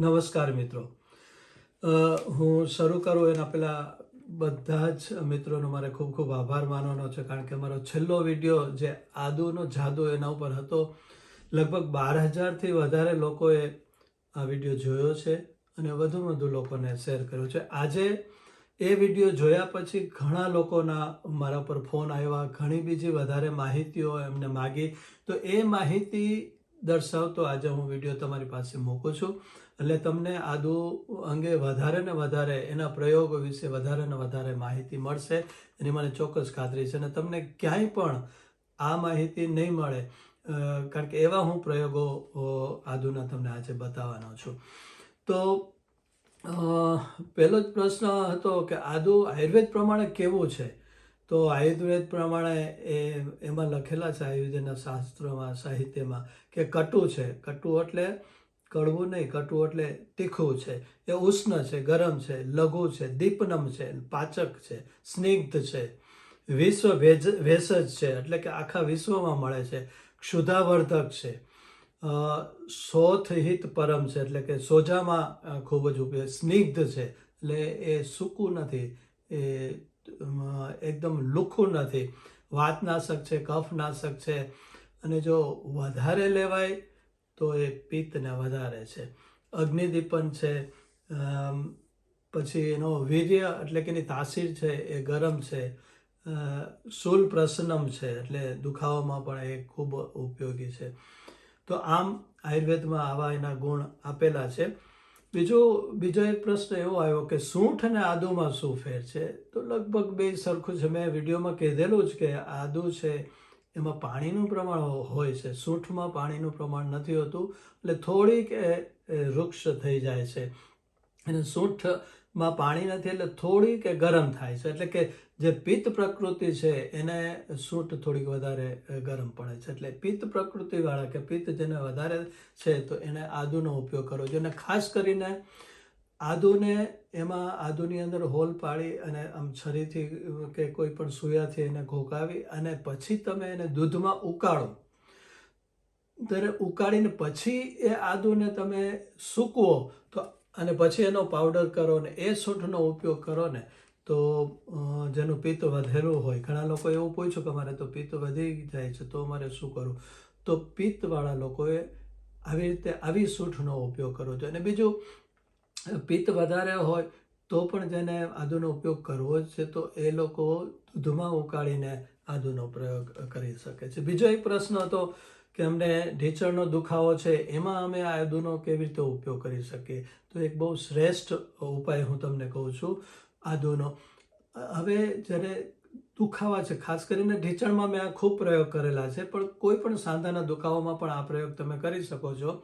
નમસ્કાર મિત્રો. હું શરૂ કરું એના પહેલાં બધા જ મિત્રોનો મારે ખૂબ ખૂબ આભાર માનવાનો છે, કારણ કે મારો છેલ્લો વીડિયો જે આદુનો જાદુ એના ઉપર હતો, લગભગ બાર હજારથી વધારે લોકોએ આ વીડિયો જોયો છે અને વધુ વધુ લોકોને શેર કર્યો છે. આજે એ વીડિયો જોયા પછી ઘણા લોકોના મારા પર ફોન આવ્યા, ઘણી બીજી વધારે માહિતીઓ એમને માગી. તો એ માહિતી દર્શાવતો આજે હું વીડિયો તમારી પાસે મૂકું છું. એટલે તમને આદુ અંગે વધારે ને વધારે એના પ્રયોગો વિશે વધારે ને વધારે માહિતી મળશે. એની મને ચોક્કસ ખાતરી છે. અને તમને ક્યાંય પણ આ માહિતી નહીં મળે કારણ કે એવા હું પ્રયોગો આદુના તમને આજે બતાવવાનો છું. તો પહેલો જ પ્રશ્ન હતો કે આદુ આયુર્વેદ પ્રમાણે કેવું છે? તો આયુર્વેદ પ્રમાણે એ, એમાં લખેલા છે આયુર્વેદના શાસ્ત્રોમાં, સાહિત્યમાં કે કટુ છે. કટુ એટલે કડવું નહીં, કટુ એટલે તીખું છે. એ ઉષ્ણ છે, ગરમ છે, લઘુ છે, દીપનમ છે, પાચક છે, સ્નિગ્ધ છે. વિશ્વ ભેજ, ભેષજ છે, એટલે કે આખા વિશ્વમાં મળે છે. ક્ષુધાવર્ધક છે. સોથહિત હિત પરમ છે, એટલે કે સોજામાં ખૂબ જ ઉપયોગ, સ્નિગ્ધ છે. એટલે એ સૂકું નથી, એ એકદમ લુખું નથી. વાતનાશક છે, કફનાશક છે. અને જો વધારે લેવાય, તો એ પિત્તને વધારે છે. અગ્નિદીપન છે પછી એનો વીર્ય એટલે કે એની તાસીર છે, એ ગરમ છે. શૂલ પ્રસન્નમ છે, એટલે દુખાવામાં પણ એ ખૂબ ઉપયોગી છે. તો આમ આયુર્વેદમાં આવા એના ગુણ આપેલા છે. બીજો બીજો એક પ્રશ્ન એવો આવ્યો કે સૂંઠ અને આદુમાં શું ફેર છે? તો લગભગ બે સરખું છે મેં વિડીયોમાં કીધેલું જ કે આદુ છે, એમાં પાણીનું પ્રમાણ હોય છે. સૂંઠમાં પાણીનું પ્રમાણ નથી હોતું, એટલે થોડીક વૃક્ષ થઈ જાય છે. અને સૂંઠમાં પાણી નથી એટલે થોડીક કે ગરમ થાય છે. એટલે કે જે પિત્ત પ્રકૃતિ છે એને સૂટ થોડીક વધારે ગરમ પડે છે. એટલે પિત્ત પ્રકૃતિવાળા કે પિત્ત જેને વધારે છે તો એને આદુનો ઉપયોગ કરવો જોઈએ. અને ખાસ કરીને આદુને એમાં આદુની અંદર હોલ પાડી અને આમ છરીથી કે કોઈ પણ સુયાથી એને ઘોકાવી અને પછી તમે એને દૂધમાં ઉકાળો. ત્યારે ઉકાળીને પછી એ આદુને તમે સૂકવો અને પછી એનો પાવડર કરો ને એ સૂંઠનો ઉપયોગ કરો ને, તો જેનું પિત્ત વધેલું હોય, ઘણા લોકો એવું પૂછ્યું કે મારે તો પિત્ત વધી જાય છે, તો મારે શું કરવું તો પિત્તવાળા લોકોએ આવી રીતે આવી સૂંઠનો ઉપયોગ કરવો જોઈએ. અને બીજું, પિત્ત વધારે હોય તો પણ જેને આદુનો ઉપયોગ કરવો જ છે, તો એ લોકો દૂધમાં ઉકાળીને આદુનો પ્રયોગ કરી શકે છે. બીજો એક પ્રશ્ન હતો કે અમને ઢીચણનો દુખાવો છે, એમાં અમે આ આદુનો કેવી રીતે ઉપયોગ કરી શકીએ? તો એક બહુ શ્રેષ્ઠ ઉપાય હું તમને કહું છું, આદુનો. હવે જ્યારે દુખાવા છે, ખાસ કરીને ઢીચણમાં મેં આ ખૂબ પ્રયોગ કરેલા છે, પણ કોઈ પણ સાંધાના દુખાવામાં પણ આ પ્રયોગ તમે કરી શકો છો.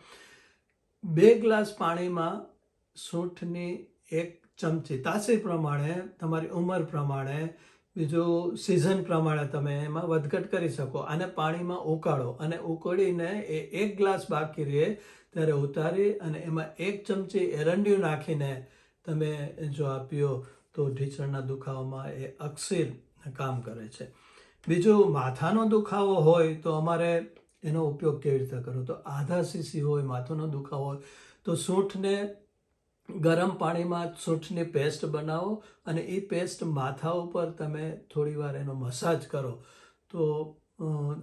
બે ગ્લાસ પાણીમાં સૂંઠની એક ચમચી, તાસીર પ્રમાણે, તમારી ઉંમર પ્રમાણે બીજું સિઝન પ્રમાણે તમે એમાં વધઘટ કરી શકો. અને પાણીમાં ઉકાળો અને ઉકળીને એ એક ગ્લાસ બાકી રહે ત્યારે ઉતારી અને એમાં એક ચમચી એરંડિયું નાખીને તમે જો આપ્યો તો ઢીચણના દુખાવામાં એ અક્ષીર કામ કરે છે. બીજું, માથાનો દુખાવો હોય તો અમારે એનો ઉપયોગ કેવી રીતે કરવો? તો આધા સીસી હોય, માથાનો દુખાવો હોય તો સૂંઠને ગરમ પાણીમાં સૂંઠની પેસ્ટ બનાવો અને એ પેસ્ટ માથા ઉપર તમે થોડીવાર એનો મસાજ કરો. તો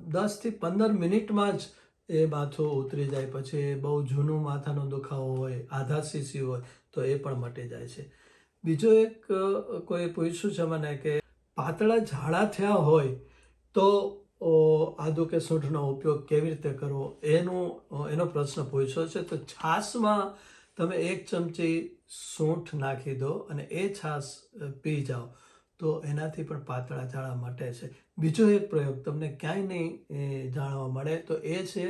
દસથી પંદર મિનિટમાં જ એ માથું ઉતરી જાય. પછી બહુ જૂનું માથાનો દુખાવો હોય, આધા સીસી હોય, તો એ પણ મટી જાય છે. બીજો એક કોઈ પૂછ્યું છે મને કે પાતળા ઝાડા થયા હોય તો આદુ કે સૂંઠનો ઉપયોગ કેવી રીતે કરવો? એનું એનો પ્રશ્ન પૂછ્યો છે. તો છાશમાં તમે એક ચમચી સૂંઠ નાખી દો અને એ છાશ પી જાઓ. તો એનાથી પણ પાતળા ઝાડા મટે છે. બીજો એક પ્રયોગ તમને ક્યાંય નહીં જાણવા મળે તો એ છે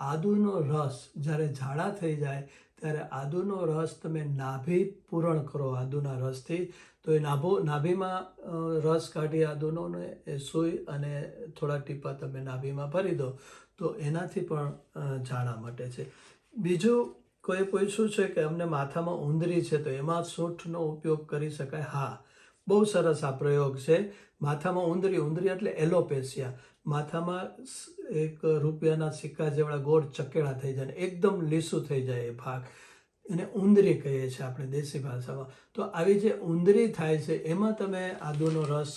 આદુનો રસ. જ્યારે ઝાડા થઈ જાય, ત્યારે આદુનો રસ તમે નાભી પૂરણ કરો આદુના રસથી. તો એ નાભો, નાભીમાં રસ કાઢી આદુનો ને એ સૂઈ અને થોડા ટીપા તમે નાભીમાં ભરી દો. તો એનાથી પણ ઝાડા મટે છે. બીજું કોઈ પૂછ્યું છે કે અમને માથામાં ઉંદરી છે તો એમાં સૂંઠનો ઉપયોગ કરી શકાય? હા. બહુ સરસ આ પ્રયોગ છે. માથામાં ઉંદરી ઉંદરી એટલે એલોપેસિયા માથામાં એક રૂપિયાના સિક્કા જેવડા ગોળ ચકેડા થઈ જાય એકદમ લીસું થઈ જાય એ ભાગ. એને ઉંદરી કહીએ છીએ આપણે દેશી ભાષામાં. તો આવી જે ઉંદરી થાય છે, એમાં તમે આદુનો રસ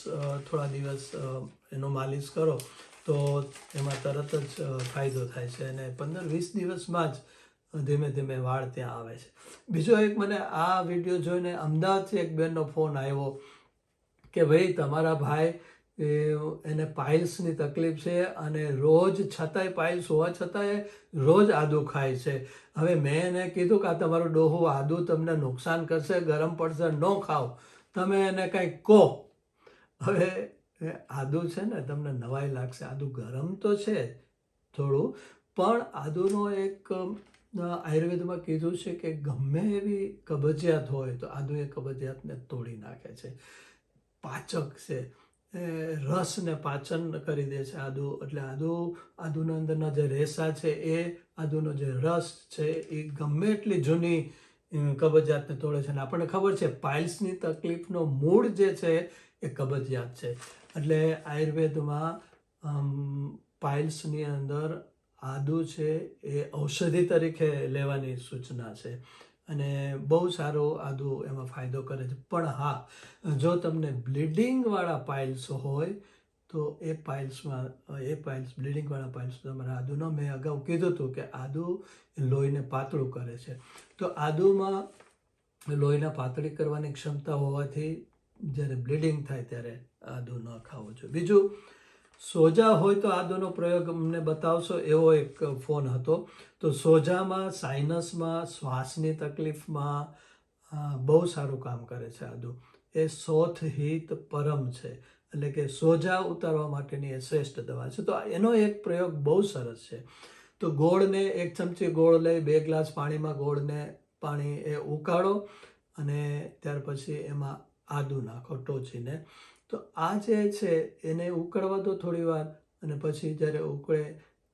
થોડા દિવસ એનો માલિશ કરો તો એમાં તરત જ ફાયદો થાય છે. અને પંદર વીસ દિવસમાં જ ધીમે ધીમે વાળ ત્યાં આવે છે. બીજો એક મને આ વીડિયો જોઈને અમદાવાદથી એક બેનનો ફોન આવ્યો કે ભાઈ, તમારા ભાઈ એને પાઇલ્સની તકલીફ છે અને રોજ છતાંય પાઇલ્સ હોવા છતાંય રોજ આદુ ખાય છે. હવે મેં એને કીધું કે આ તમારું ડોહું આદુ તમને નુકસાન કરશે, ગરમ પડશે, ન ખાઓ. તમે એને કંઈક કહો. હવે આદુ છે ને, તમને નવાઈ લાગશે. આદુ ગરમ તો છે થોડું, પણ આદુનો એક આયુર્વેદમાં કીધું છે કે ગમે એવી કબજિયાત હોય તો આદુ એ કબજિયાતને તોડી નાખે છે. પાચક છે. રસને પાચન કરી દે છે આદુ. એટલે આદુ, આદુના અંદરના જે રેસા છે એ, આદુનો જે રસ છે એ ગમે એટલી જૂની કબજિયાતને તોડે છે. અને આપણને ખબર છે, પાઇલ્સની તકલીફનો મૂળ જે છે એ કબજિયાત છે. એટલે આયુર્વેદમાં પાઇલ્સની અંદર આદુ છે એ ઔષધિ તરીકે લેવાની સૂચના છે. અને બહુ સારો આદુ એમાં ફાયદો કરે છે. પણ હા, જો તમને બ્લીડિંગવાળા પાઇલ્સ હોય, તો એ પાઇલ્સમાં, એ પાઇલ્સ, બ્લીડિંગવાળા પાઇલ્સ તમારે આદુનો મેં અગાઉ કીધું હતું કે આદુ લોહીને પાતળું કરે છે. તો આદુમાં લોહીના પાતળી કરવાની ક્ષમતા હોવાથી જ્યારે બ્લીડિંગ થાય ત્યારે આદુ ન ખાવું જોઈએ. બીજું સોજા હોય તો આદુનો પ્રયોગ અમને બતાવશો, એવો એક ફોન હતો. તો સોજામાં સાઇનસમાં શ્વાસની તકલીફમાં બહુ સારું કામ કરે છે આદુ એ સોથ હિત પરમ છે. એટલે કે સોજા ઉતારવા માટેની એ શ્રેષ્ઠ દવા છે. તો એનો એક પ્રયોગ બહુ સરસ છે. તો ગોળને એક ચમચી ગોળ લઈ બે ગ્લાસ પાણીમાં ગોળને પાણી એ ઉકાળો અને ત્યાર પછી એમાં આદુ નાખો ટોચીને. તો આ જે છે, એને ઉકળવા દો થોડી વાર અને પછી જ્યારે ઉકળે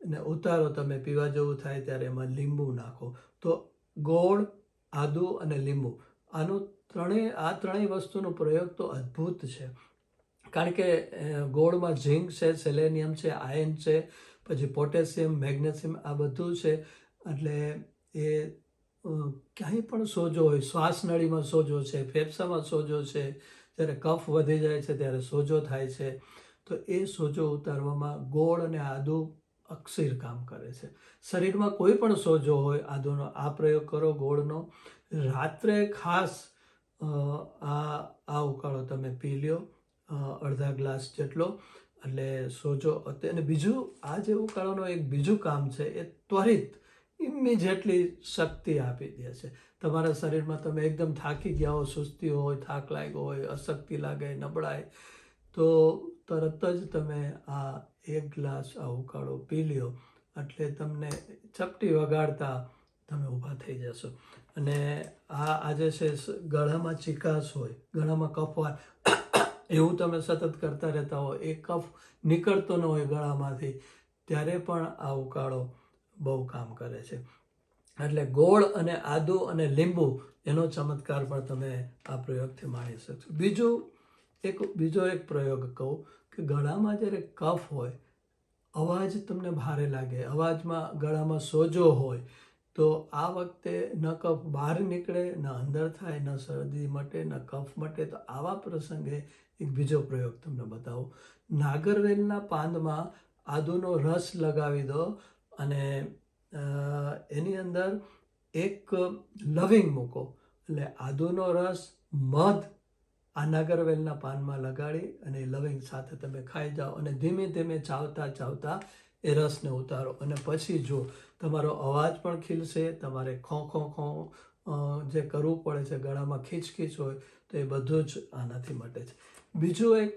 અને ઉતારો તમે, પીવા જેવું થાય ત્યારે એમાં લીંબુ નાખો. તો ગોળ, આદુ અને લીંબુ, આનું ત્રણેય, આ ત્રણેય વસ્તુનો પ્રયોગ તો અદ્ભુત છે. કારણ કે ગોળમાં ઝીંક છે, સેલેનિયમ છે, આયન છે, પછી પોટેશિયમ, મેગ્નેશિયમ આ બધું છે. એટલે એ ક્યાંય પણ સોજો હોય, શ્વાસનળીમાં સોજો છે, ફેફસામાં સોજો છે જ્યારે કફ વધી જાય છે, ત્યારે સોજો થાય છે. તો એ સોજો ઉતારવામાં ગોળ અને આદુ અક્ષીર કામ કરે છે. શરીરમાં કોઈ પણ સોજો હોય, આદુનો આ પ્રયોગ કરો, ગોળનો. રાત્રે ખાસ આ આ ઉકાળો તમે પી લ્યો અડધા ગ્લાસ જેટલો. એટલે સોજો અને બીજું, આ જે ઉકાળોનો એક બીજું કામ છે, એ ત્વરિત ઇમિજિએટલી શક્તિ આપી દે છે તમારા શરીરમાં તમે એકદમ થાકી ગયા હો સુસ્તી હોય થાક લાગ્યો હોય અશક્તિ લાગે નબળાય તો તરત જ તમે આ એક ગ્લાસ આ ઉકાળો પી લ્યો એટલે તમને ચપટી વગાડતા તમે ઊભા થઈ જશો. અને આ આજે છે ગળામાં ચિકાસ હોય, ગળામાં કફ હોય, એવું તમે સતત કરતા રહેતા હો એ કફ નીકળતો ન હોય ગળામાંથી. ત્યારે પણ આ ઉકાળો બહુ કામ કરે છે. એટલે ગોળ અને આદુ અને લીંબુ એનો ચમત્કાર પણ તમે આ પ્રયોગથી માણી શકશો. બીજું એક, બીજો એક પ્રયોગ કહું કે ગળામાં જ્યારે કફ હોય, અવાજ તમને ભારે લાગે, અવાજમાં ગળામાં સોજો હોય, તો આ વખતે ન કફ બહાર નીકળે, ન અંદર થાય, ન શરદી મટે, ન કફ મટે, તો આવા પ્રસંગે એક બીજો પ્રયોગ તમને બતાવું. નાગરવેલના પાંદમાં આદુનો રસ લગાવી દો અને એની અંદર એક લવિંગ મૂકો. એટલે આદુનો રસ મધ આ નાગરવેલના પાનમાં લગાડી અને લવિંગ સાથે તમે ખાઈ જાઓ અને ધીમે ધીમે ચાવતા ચાવતા એ રસને ઉતારો. અને પછી જો તમારો અવાજ પણ ખીલશે, તમારે ખો ખો ખો જે કરવું પડે છે, ગળામાં ખીચ ખીચ હોય, તો એ બધું જ આનાથી મટે છે. બીજું એક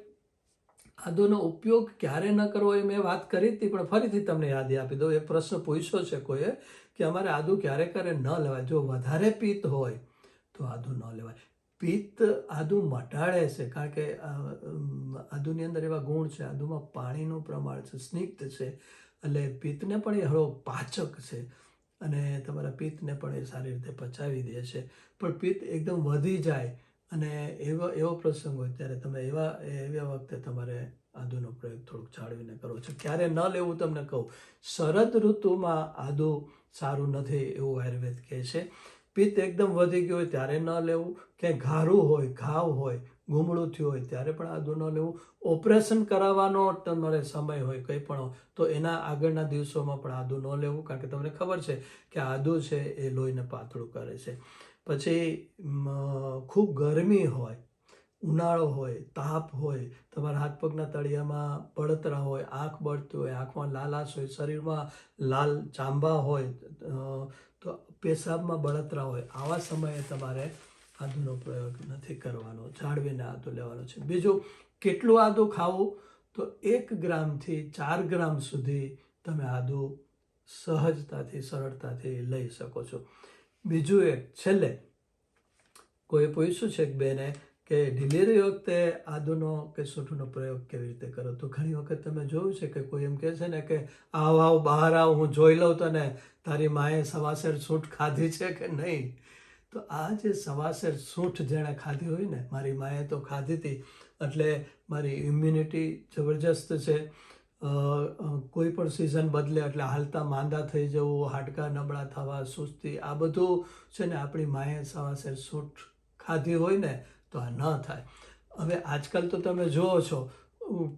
આદુનો ઉપયોગ ક્યારે ન કરવો એ મેં વાત કરી હતી, પણ ફરીથી તમને યાદી આપી દઉં. એ પ્રશ્ન પૂછ્યો છે કોઈએ કે અમારે આદુ ક્યારે ક્યારે ન લેવાય? જો વધારે પિત્ત હોય તો આદુ ન લેવાય. પિત્ત આદુ મટાડે છે, કારણ કે આદુની અંદર એવા ગુણ છે, આદુમાં પાણીનું પ્રમાણ છે, સ્નિગ્ધ છે, એટલે પિત્તને પણ એ હળવો પાચક છે અને તમારા પિત્તને પણ એ સારી રીતે પચાવી દે છે. પણ પિત્ત એકદમ વધી જાય અને એવો એવો પ્રસંગ હોય ત્યારે તમે એવા એવા વખતે તમારે આદુનો પ્રયોગ થોડુંક જાળવીને કરવો છે. ક્યારે ન લેવું તમને કહું. શરદ ઋતુમાં આદુ સારું નથી એવું આયુર્વેદ કહે છે. પિત્ત એકદમ વધી ગયું હોય ત્યારે ન લેવું. ક્યાંય ઘારું હોય, ઘાવ હોય, ગુમડું થયું હોય ત્યારે પણ આદુ ન લેવું. ઓપરેશન કરાવવાનો તમારે સમય હોય કંઈ પણ તો એના આગળના દિવસોમાં પણ આદુ ન લેવું. કારણ કે તમને ખબર છે કે આદુ છે એ લોહીને પાતળું કરે છે. પછી ખૂબ ગરમી હોય, ઉનાળો હોય, તાપ હોય, તમારા હાથ પગના તળિયામાં બળતરા હોય, આંખ બળતી હોય, આંખમાં લાલાશ હોય, શરીરમાં લાલ ચાંબા હોય તો પેશાબમાં બળતરા હોય, આવા સમયે તમારે આદુનો પ્રયોગ નથી કરવાનો, જાળવીને આદુ લેવાનો છે. બીજું, કેટલું આદુ ખાવું? તો એક ગ્રામથી ચાર ગ્રામ સુધી તમે આદુ સહજતાથી, સરળતાથી લઈ શકો છો. બીજું એક છેલ્લે કોઈ પૂછ્યું છે કે બેને કે ડિલિવરી વખતે આદુનો કે સૂંઠનો પ્રયોગ કેવી રીતે કરો? તો ઘણી વખત તમે જોયું છે કે કોઈ એમ કહે છે ને કે આવ આવ, બહાર આવ, હું જોઈ લઉં તને. તારી માએ સવાસેર સૂંઠ ખાધી છે કે નહીં? તો આ જે સવાસેર સૂંઠ જેણે ખાધી હોય ને, મારી માએ તો ખાધી હતી. એટલે મારી ઇમ્યુનિટી જબરજસ્ત છે. કોઈ પણ સિઝન બદલે એટલે હાલતા માંદા થઈ જવું, હાડકાં નબળા થવા, સુસ્તી, આ બધું છે ને આપણી માએ સવાસે સૂટ ખાધી હોય ને તો આ ન થાય. હવે આજકાલ તો તમે જુઓ છો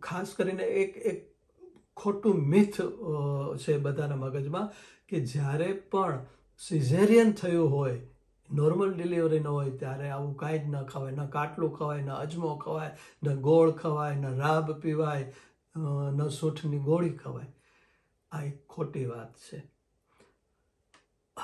ખાસ કરીને એક એક ખોટું મિથ છે બધાના મગજમાં કે જ્યારે પણ સિઝેરિયન થયું હોય નોર્મલ ડિલિવરી ન હોય ત્યારે આવું કાંઈ જ ન ખવાય. ન કાટલું ખવાય, ન અજમો ખવાય, ન ગોળ ખવાય, ન રાબ પીવાય અ, ન સૂંઠની ગોળી ખવાય. આ એક ખોટી વાત છે.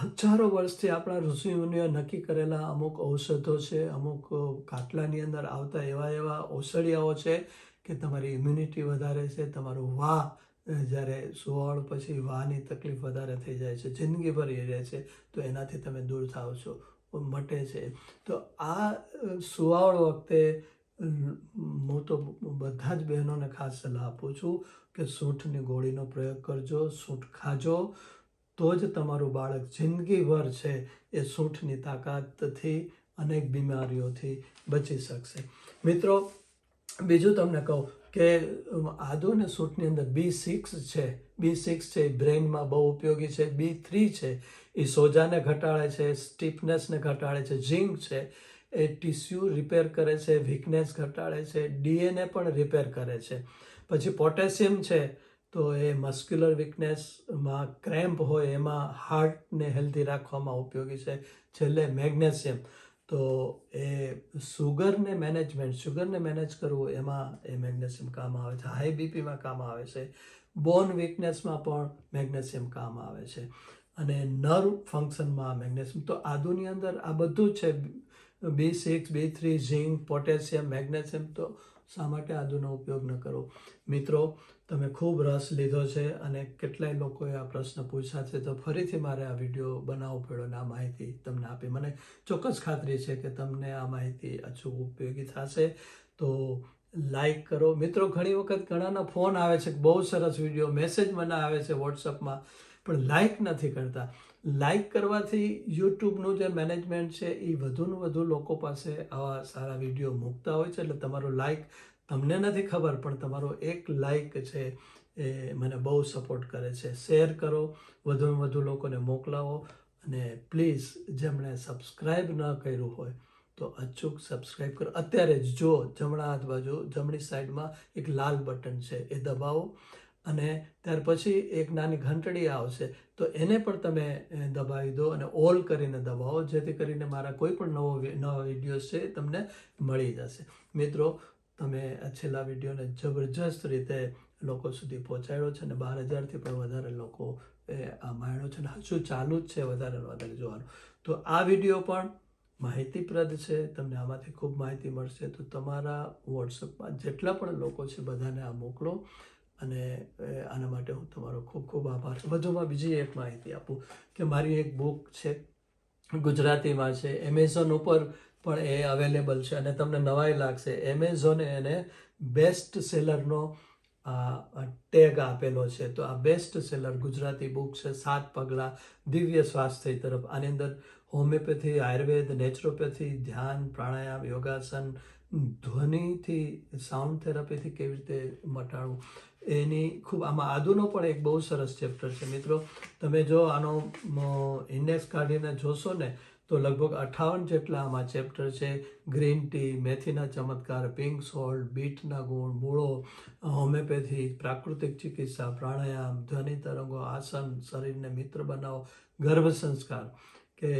હજારો વર્ષથી આપણા ઋષિમુનિઓ નક્કી કરેલા અમુક ઔષધો છે અમુક કાટલાની અંદર આવતા એવા એવા ઔષધિયાઓ છે કે તમારી ઇમ્યુનિટી વધારે છે તમારું વાહ જ્યારે સુવાળ પછી વાહની તકલીફ વધારે થઈ જાય છે જિંદગીભર એ રહે છે તો એનાથી તમે દૂર થાવ છો મટે છે. તો આ સુવાળ વખતે હું તો બધા જ બહેનોને ખાસ સલાહ આપું છું કે સૂંઠની ગોળીનો પ્રયોગ કરજો, સૂંઠ ખાજો. તો જ તમારું બાળક જિંદગીભર છે એ સૂંઠની તાકાતથી અનેક બીમારીઓથી બચી શકશે. મિત્રો, બીજું તમને કહું કે આદુ અને સૂંઠની અંદર બી સિક્સ છે. બી સિક્સ છે એ બ્રેઇનમાં બહુ ઉપયોગી છે. બી થ્રી છે એ સોજાને ઘટાડે છે સ્ટીફનેસને ઘટાડે છે, ઝીંક છે. એ ટિશ્યુ રિપેર કરે છે, વીકનેસ ઘટાડે છે, ડીએનએ પણ રિપેર કરે છે. પછી પોટેશિયમ છે, તો એ મસ્ક્યુલર વીકનેસમાં ક્રેમ્પ હોય એમાં હાર્ટને હેલ્ધી રાખવામાં ઉપયોગી છે, છેલ્લે મેગ્નેશિયમ. તો એ સુગરને મેનેજમેન્ટ, સુગરને મેનેજ કરવું એમાં એ મેગ્નેશિયમ કામ આવે છે, હાઈ બીપીમાં કામ આવે છે. બોન વીકનેસમાં પણ મેગ્નેશિયમ કામ આવે છે. અને નર્વ ફંક્શનમાં મેગ્નેશિયમ. તો આદુની અંદર આ બધું છે B six, B three, zinc, potassium, magnesium તો શા માટે આદુનો ઉપયોગ ન કરો? મિત્રો, તમે ખૂબ રસ લીધો છે અને કેટલાય લોકોએ આ પ્રશ્ન પૂછ્યા છે, તો ફરીથી મારે આ વીડિયો બનાવવો પડ્યો અને આ માહિતી તમને આપી. મને ચોક્કસ ખાતરી છે કે તમને આ માહિતી અચૂક ઉપયોગી થશે. તો લાઈક કરો. મિત્રો, ઘણી વખત ઘણાના ફોન આવે છે બહુ સરસ વીડિયો મેસેજ મને આવે છે વોટ્સઅપમાં. પણ લાઈક નથી કરતા. લાઈક કરવાથી યુટ્યુબનું જે મેનેજમેન્ટ છે, એ વધુને વધુ લોકો પાસે આવા સારા વીડિયો મૂકતા હોય છે. એટલે તમારું લાઇક તમને નથી ખબર, પણ તમારો એક લાઇક છે એ મને બહુ સપોર્ટ કરે છે. શેર કરો વધુમાં વધુ લોકોને મોકલાવો અને પ્લીઝ જેમણે સબસ્ક્રાઈબ ન કર્યું હોય, તો અચૂક સબસ્ક્રાઈબ કરો. અત્યારે જ જો જમણા હાથ બાજુ, જમણી સાઈડમાં એક લાલ બટન છે, એ દબાવો. અને ત્યાર પછી એક નાની ઘંટડી આવશે, તો એને પણ તમે દબાવી દો અને ઓલ કરીને દબાવો, જેથી કરીને મારા કોઈ પણ નવો નવા વિડીયોઝ છે તમને મળી જશે. મિત્રો, તમે છેલ્લા વિડીયોને જબરજસ્ત રીતે લોકો સુધી પહોંચાડ્યો છે અને બાર હજારથી પણ વધારે લોકો આ માણ્યો છે અને હજુ ચાલુ જ છે વધારે વધારે જોવાનું. તો આ વીડિયો પણ માહિતીપ્રદ છે, તમને આમાંથી ખૂબ માહિતી મળશે. તો તમારા વોટ્સઅપમાં જેટલા પણ લોકો છે બધાને આ મોકલો. અને આના માટે હું તમારો ખૂબ ખૂબ આભાર વધુમાં બીજી એક માહિતી આપું કે મારી એક બુક છે, ગુજરાતીમાં છે એમેઝોન ઉપર પણ એ અવેલેબલ છે અને તમને નવાઈ લાગશે. એમેઝોને એને બેસ્ટ સેલરનો ટેગ આપેલો છે. તો આ બેસ્ટ સેલર ગુજરાતી બુક છે, સાત પગલાં, દિવ્ય સ્વાસ્થ્ય તરફ. આની અંદર હોમિયોપેથી, આયુર્વેદ, નેચરોપેથી, ધ્યાન, પ્રાણાયામ, યોગાસન, ધ્વનિથી, સાઉન્ડ થેરાપીથી કેવી રીતે મટાડવું? એની ખૂબ આમાં આદુનો પણ એક બહુ સરસ ચેપ્ટર છે. મિત્રો, તમે જો આનો ઇન્ડેક્સ કાઢીને જોશો ને, તો લગભગ અઠાવન જેટલા આમાં ચેપ્ટર છે. ગ્રીન ટી, મેથીના ચમત્કાર, પિંક સોલ્ટ, બીટના ગુણ, મૂળો, હોમિયોપેથી, પ્રાકૃતિક ચિકિત્સા, પ્રાણાયામ, ધ્વનિ તરંગો, આસન, શરીરને મિત્ર બનાવો, ગર્ભ સંસ્કાર. કે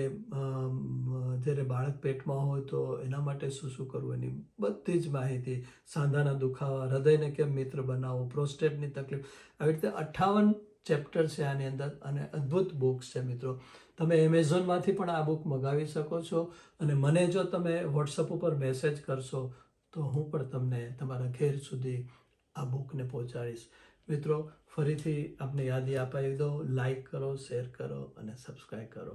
જ્યારે બાળક પેટમાં હોય તો એના માટે શું શું કરવું? એની બધી જ માહિતી, સાંધાના દુખાવા, હૃદયને કેમ મિત્ર બનાવવો, પ્રોસ્ટેટની તકલીફ. આવી રીતે અઠ્ઠાવન ચેપ્ટર છે આની અંદર અને અદ્ભુત બુક્સ છે મિત્રો. તમે એમેઝોનમાંથી પણ આ બુક મગાવી શકો છો અને મને જો તમે વોટ્સઅપ ઉપર મેસેજ કરશો, તો હું પણ તમને તમારા ઘેર સુધી આ બુકને પહોંચાડીશ. મિત્રો, ફરીથી આપને યાદી અપાવી દો લાઈક કરો, શેર કરો અને સબસ્ક્રાઈબ કરો.